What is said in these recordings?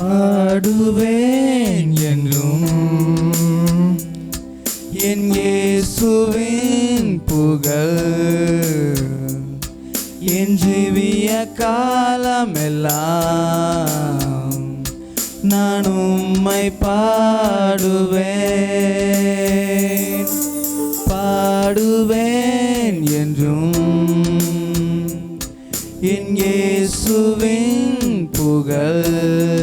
பாடுவேன் என்றும் என் இயேசுவின் புகழ். என் ஜீவிய காலமெல்லாம் நான் உம்மை பாடுவேன். பாடுவேன் என்றும். என் இயேசுவின் புகழ்.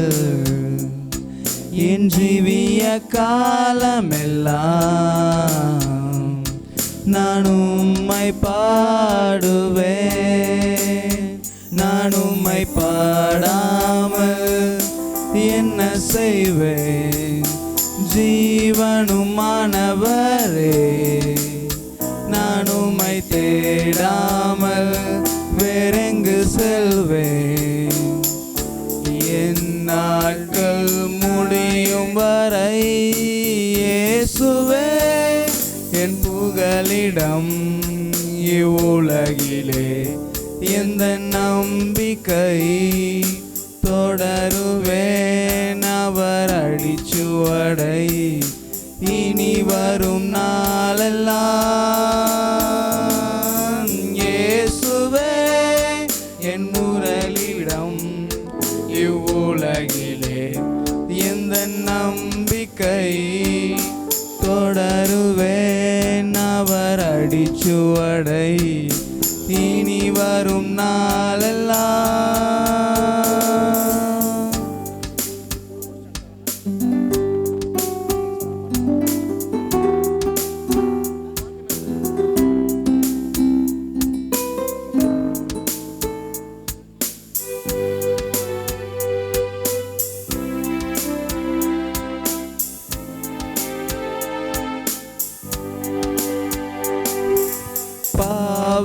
ஜீவிய காலமெல்லாம் நான் உம்மை பாடுவேன். நான் உம்மை பாடாமல் என்ன செய்வேன்? ஜீவனுமானவரே நான் உம்மை தேடாமல் வேறெங்கு செல்வேன்? என் நாட்கள் வரை இயேசுவே என் புகலிடம் இவ்வுலகிலே எந்த நம்பிக்கை தொடருவேன்? அவர் அடிச்சுவடை இனி வரும் நாளெல்லாம். இயேசுவே என் முரலிடம் இவ்வுலகிலே எந்த நம்பிக்கை தொடருவேன்? அவர் அடிச்சுவடை. இனி வரும் நாளெல்லாம்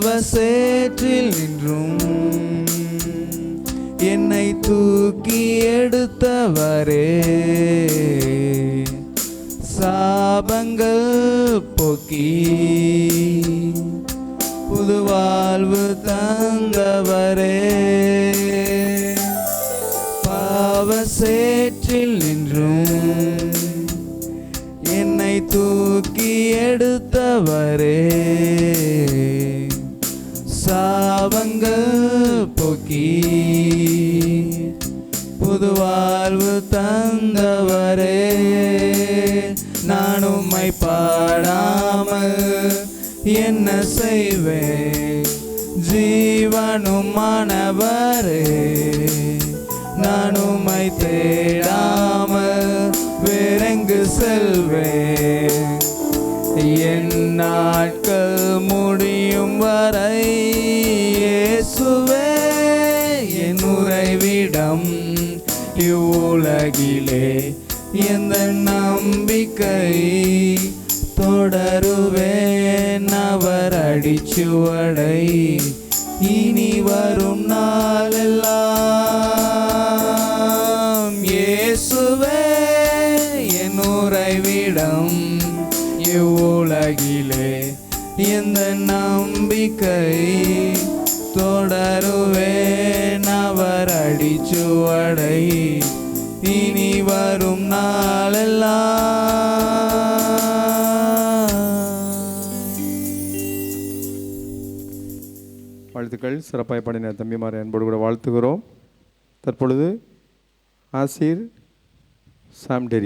அவசேற்றில் நின்றும். என்னை தூக்கி எடுத்தவரே சாபங்கள் போக்கி புது வாழ்வு தந்தவரே. பாவசேற்றில் நின்றும். என்னை தூக்கி எடுத்தவரே. சாபங்கள் போக்கி புது வாழ்வு தந்தவரே நான் உம்மை பாடாமல் என்ன செய்வேன்? ஜீவனுமானவரே நான் உம்மை தேடாமல் வேறெங்கு செல்வேன்? என் நாட்கள் முடி வரை இயேசுவே என் உறைவிடம் இவ்வுலகிலே எந்த நம்பிக்கை தொடருவேன்? அவர் அடிச்சுவடை இனி வரும் நாளெல்லாம். இயேசுவே எந்த நம்பிக்கை தொடருவேன் அவர் அடிச்சுவடை இனி வரும் நாளெல்லாம். வாழ்த்துக்கள். சிறப்பாய் பாடின தம்பிமாரை அன்போடு கூட வாழ்த்துகிறோம். தற்பொழுது ஆசிர் சாம்டெரி.